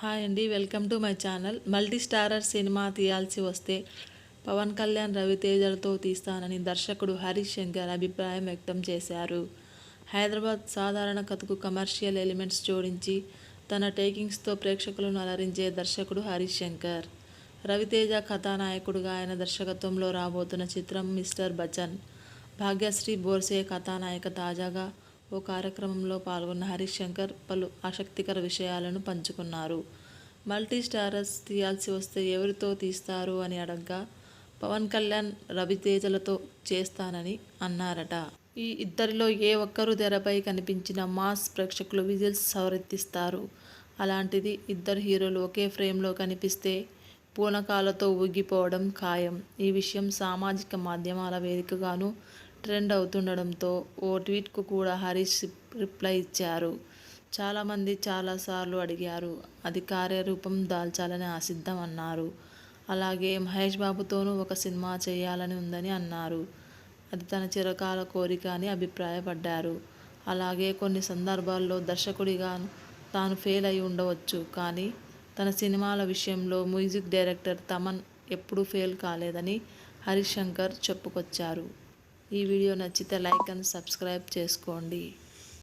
Hi అండి welcome to my channel. Multi starrer cinema తీయాల్సి వస్తే పవన్ కళ్యాణ్ రవితేజలతో తీస్తానని దర్శకుడు హరీష్ శంకర్ అభిప్రాయం వ్యక్తం చేశారు. హైదరాబాద్ సాధారణ కథకు కమర్షియల్ ఎలిమెంట్స్ జోడించి తన టేకింగ్స్తో ప్రేక్షకులను అలరించే దర్శకుడు హరీష్ శంకర్. రవితేజ కథానాయకుడుగా ఆయన దర్శకత్వంలో రాబోతున్న చిత్రం మిస్టర్ బచ్చన్. భాగ్యశ్రీ బోర్సే కథానాయక తాజాగా ఓ కార్యక్రమంలో పాల్గొన్న హరీష్ శంకర్ పలు ఆసక్తికర విషయాలను పంచుకున్నారు. మల్టీ స్టారర్స్ తీయాల్సి వస్తే ఎవరితో తీస్తారు అని అడగ్గా పవన్ కళ్యాణ్ రవితేజలతో చేస్తానని అన్నారట. ఈ ఇద్దరిలో ఏ ఒక్కరు తెరపై కనిపించిన మాస్ ప్రేక్షకులు విజిల్స్ సవరెత్తిస్తారు. అలాంటిది ఇద్దరు హీరోలు ఒకే ఫ్రేమ్లో కనిపిస్తే పూనకాలతో ఊగిపోవడం ఖాయం. ఈ విషయం సామాజిక మాధ్యమాల వేదికగాను ట్రెండ్ అవుతుండడంతో ఓ ట్వీట్కు కూడా హరీష్ రిప్లై ఇచ్చారు. చాలామంది చాలాసార్లు అడిగారు అది కార్యరూపం దాల్చాలని ఆశిద్దాం అన్నారు. అలాగే మహేష్ బాబుతోనూ ఒక సినిమా చేయాలని ఉందని అన్నారు. అది తన చిరకాల కోరిక అని అభిప్రాయపడ్డారు. అలాగే కొన్ని సందర్భాల్లో దర్శకుడిగా తాను ఫెయిల్ అయి ఉండవచ్చు కానీ తన సినిమాల విషయంలో మ్యూజిక్ డైరెక్టర్ తమన్ ఎప్పుడూ ఫెయిల్ కాలేదని హరీష్ శంకర్ చెప్పుకొచ్చారు. ఈ వీడియో నచ్చితే లైక్ అండ్ సబ్స్క్రైబ్ చేసుకోండి.